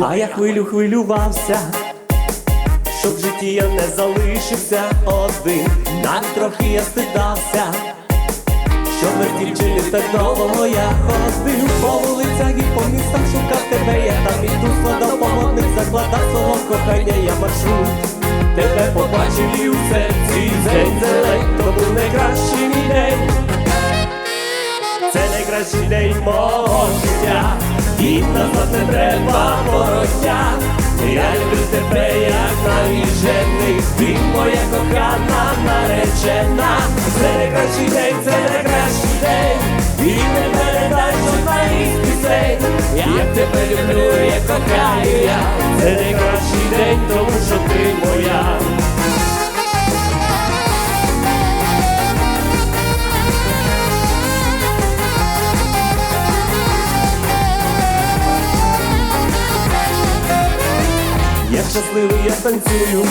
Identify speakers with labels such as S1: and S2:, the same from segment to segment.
S1: А я хвилю хвилювався, щоб в житті я не залишився один, навіть трохи я стидався, що в дівчині так довго я ходив по вулицях і по містам шукав тебе, я там іду складав по модних закладах свого кохання, я маршрут. Тебе побачив і у серці день зелень, то був найкращий мій день. Це найкращий день мого життя, і за тебе треба порося, Я люблю тебе, як навіжений, ти моя кохана наречена. Це найкращий день, це найкращий день, і не передай із пісень. Я тебе люблю, я кохаю я. Це найкращий день, щасливий, я танцюю,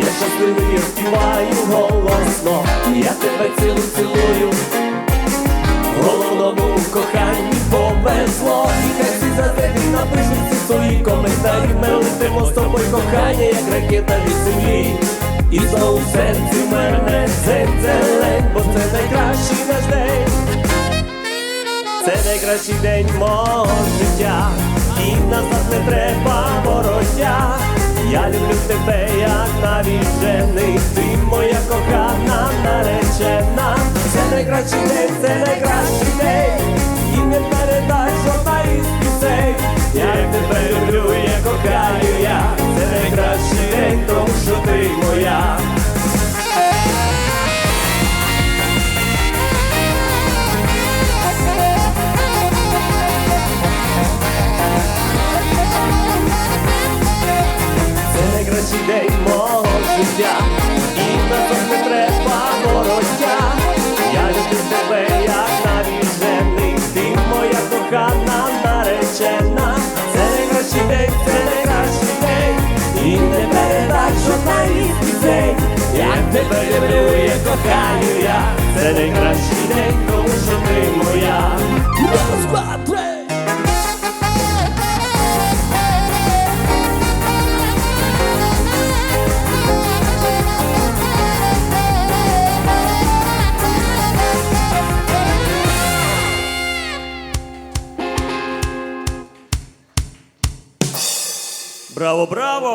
S1: я щасливий, я співаю голосно, я тебе цілу цілую, головному коханні повезло, і хай всі за тебе напишуть всі свої коментарі. Ми летимо з тобою кохання, як ракета від землі. І знову в мене цей зелень, бо це найкращий наш день. Це найкращий день мого життя, Я люблю тебе, як навіжений, ти моя кохана наречена. Це найкращий день, це найкращий день, день мого життя, і назад не треба вороття. Я люблю тебе, як навіжений, ти моя кохана наречена. Це найкращий день, це найкращий день, і не передай жодна із пісень. Я тебе люблю, я кохаю я. Це найкращий день, тому що ти моя. Браво, браво!